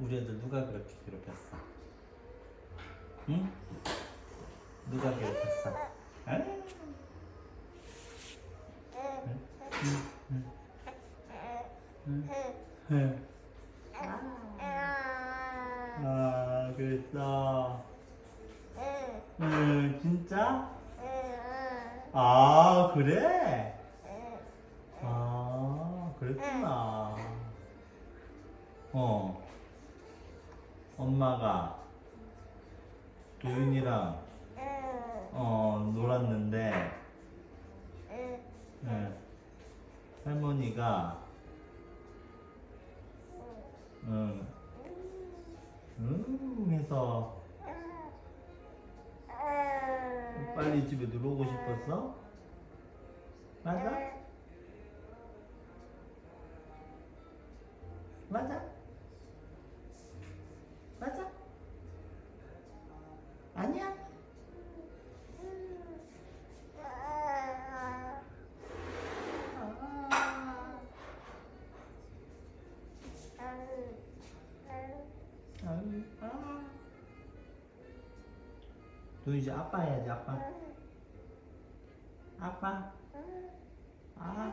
우리 애들 누가 그렇게 괴롭혔어? 응? 누가 괴롭혔어? 에? 응. 아, 그랬어. 응, 진짜? 아, 그래? 아, 그랬구나. 어. 엄마가 도윤이랑 어, 놀았는데, 예, 할머니가, 응, 응, 해서 빨리 집에 들어오고 싶었어? 맞아? 맞아? 아유, 아. 너 이제 아빠 해야지 아빠 아빠 아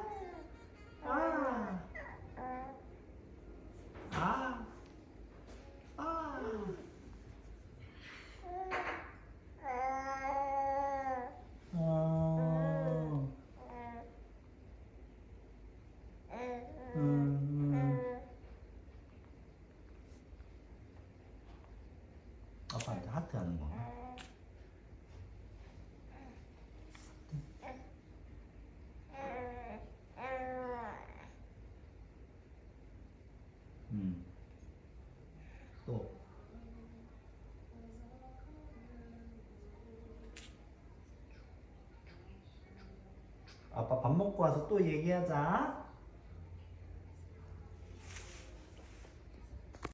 아. 아. 아. 어. 음, 음. 아빠한테 하트 하는 거. 음. 또. 아빠 밥 먹고 와서 또 얘기하자.